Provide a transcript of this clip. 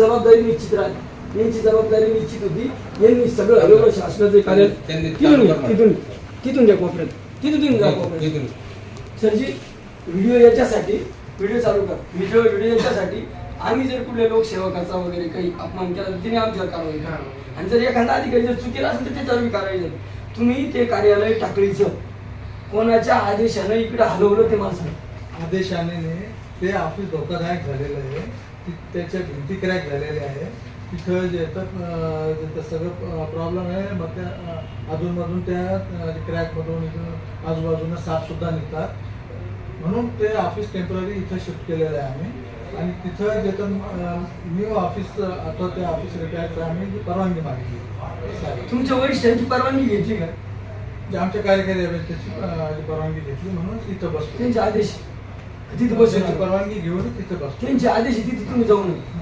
जबाबदारी निश्चित राहते. यांची जबाबदारी निश्चित होती. यांनी सगळं हरवलं शासनाचे कार्य. तिथून तिथून तिथून कोपऱ्यात. तिथून घ्या कोपऱ्यात. सरजी व्हिडिओ याच्यासाठी व्हिडिओ चालू कर. व्हिडिओ व्हिडिओ याच्यासाठी आम्ही जर कुठल्या लोकसेवकाचा वगैरे काही अपमान केला तर तिने आमच्यावर कारवाई करा आणि जर एखादा अधिकारी जर चुकीला असेल तर त्याच्यावर कारवाई झाली तुम्ही ते कार्यालय टाकळीचं. कोणाच्या आदेशानं इकडे हलवलं ते मला सांगा आदेशाने ते ऑफिस धोकादायक झालेलं आहे. ति- त्याच्या भिंती क्रॅक झालेल्या आहे. तिथं जे तिथं सगळं प्रॉब्लेम आहे मग त्या अं, अधूनमधून त्या क्रॅकमधून इथून आजूबाजूनं साफसुद्धा निघतात. म्हणून ते ऑफिस टेंपररी इथं शिफ्ट केलेलं आहे आम्ही. आणि तिथं जे तर न्यू ऑफिस आता ते ऑफिस रिटायरचं आम्ही परवानगी मागितली. तुमच्या वरिष्ठांची परवानगी घेतली का? आमच्या कार्यकारी अभियंत्याची परवानगी घेतली म्हणून इथं बसतो त्यांचे आदेश. तिथे बसून परवानगी घेऊन तिथं बसतो. त्यांचे आदेश आहे, तिथे तुम्ही जाऊ नये